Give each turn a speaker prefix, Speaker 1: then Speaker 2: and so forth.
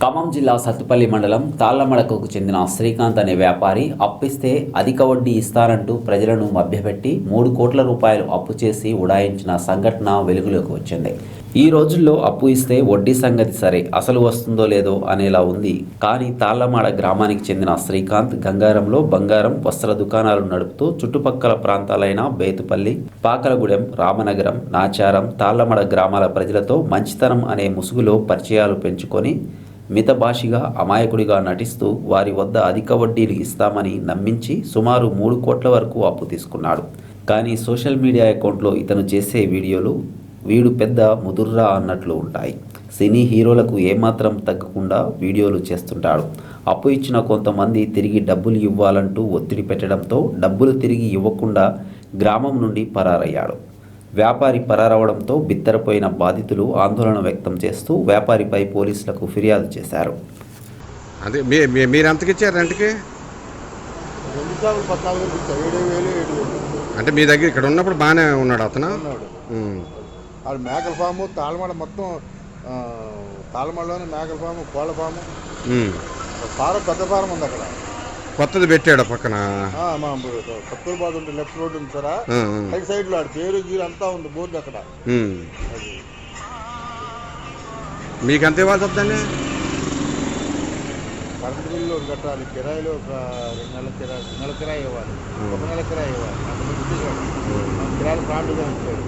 Speaker 1: ఖమ్మం జిల్లా సత్తుపల్లి మండలం తాళ్ళమడకకు చెందిన శ్రీకాంత్ అనే వ్యాపారి అప్పిస్తే అధిక వడ్డీ ఇస్తారంటూ ప్రజలను మభ్యపెట్టి మూడు కోట్ల రూపాయలు అప్పు చేసి ఉడాయించిన సంఘటన వెలుగులోకి వచ్చింది. ఈ రోజుల్లో అప్పు ఇస్తే వడ్డీ సంగతి సరే అసలు వస్తుందో లేదో అనేలా ఉంది. కానీ తాళ్ళమాడ గ్రామానికి చెందిన శ్రీకాంత్ గంగారంలో బంగారం వస్త్ర దుకాణాలు నడుపుతూ చుట్టుపక్కల ప్రాంతాలైన బేతుపల్లి పాకలగూడెం రామనగరం నాచారం తాళ్ళమడ గ్రామాల ప్రజలతో మంచితనం అనే ముసుగులో పరిచయాలు పెంచుకొని మితభాషిగా అమాయకుడిగా నటిస్తూ వారి వద్ద అధిక వడ్డీలు ఇస్తామని నమ్మించి సుమారు మూడు కోట్ల వరకు అప్పు తీసుకున్నాడు. కానీ సోషల్ మీడియా అకౌంట్లో ఇతను చేసే వీడియోలు వీడు పెద్ద ముదుర్రా అన్నట్లు ఉంటాయి. సినీ హీరోలకు ఏమాత్రం తగ్గకుండా వీడియోలు చేస్తుంటాడు. అప్పు ఇచ్చిన కొంతమంది తిరిగి డబ్బులు ఇవ్వాలంటూ ఒత్తిడి పెట్టడంతో డబ్బులు తిరిగి ఇవ్వకుండా గ్రామం నుండి పరారయ్యాడు. వ్యాపారి పరారవడంతో బిత్తరపోయిన బాధితులు ఆందోళన వ్యక్తం చేస్తూ వ్యాపారిపై పోలీసులకు ఫిర్యాదు చేశారు.
Speaker 2: అదే మీరు రెంట్కి? అంటే మీ దగ్గర ఇక్కడ ఉన్నప్పుడు బాగానే ఉన్నాడు అతను?
Speaker 3: మేకల ఫాము తాళమడ మొత్తం ఆ, తాళమడలోనే మేకల ఫాము కోళ్ళ ఫాము. ఫారం పెద్ద ఫారం ఉంది అక్కడ.
Speaker 2: కొత్తది పెట్టాడు పక్కన.
Speaker 3: కొత్తూరు బాధ ఉంటుంది లెఫ్ట్ రోడ్ ఉంది సారా. రైట్ సైడ్లో పేరు గీరు అంతా ఉంది బోర్డు అక్కడ.
Speaker 2: మీకు ఎంత ఇవ్వాల్సి వద్దండి
Speaker 3: కరెంట్ బిల్లు కట్టాలి కిరాయిలు ఒక రెండు నెలల కిరాయి నెల కిరాయి ఇవ్వాలి ఒక నెల కిరాయి ఇవ్వాలి. కిరాయిలు ప్రాంతంగా ఇచ్చాడు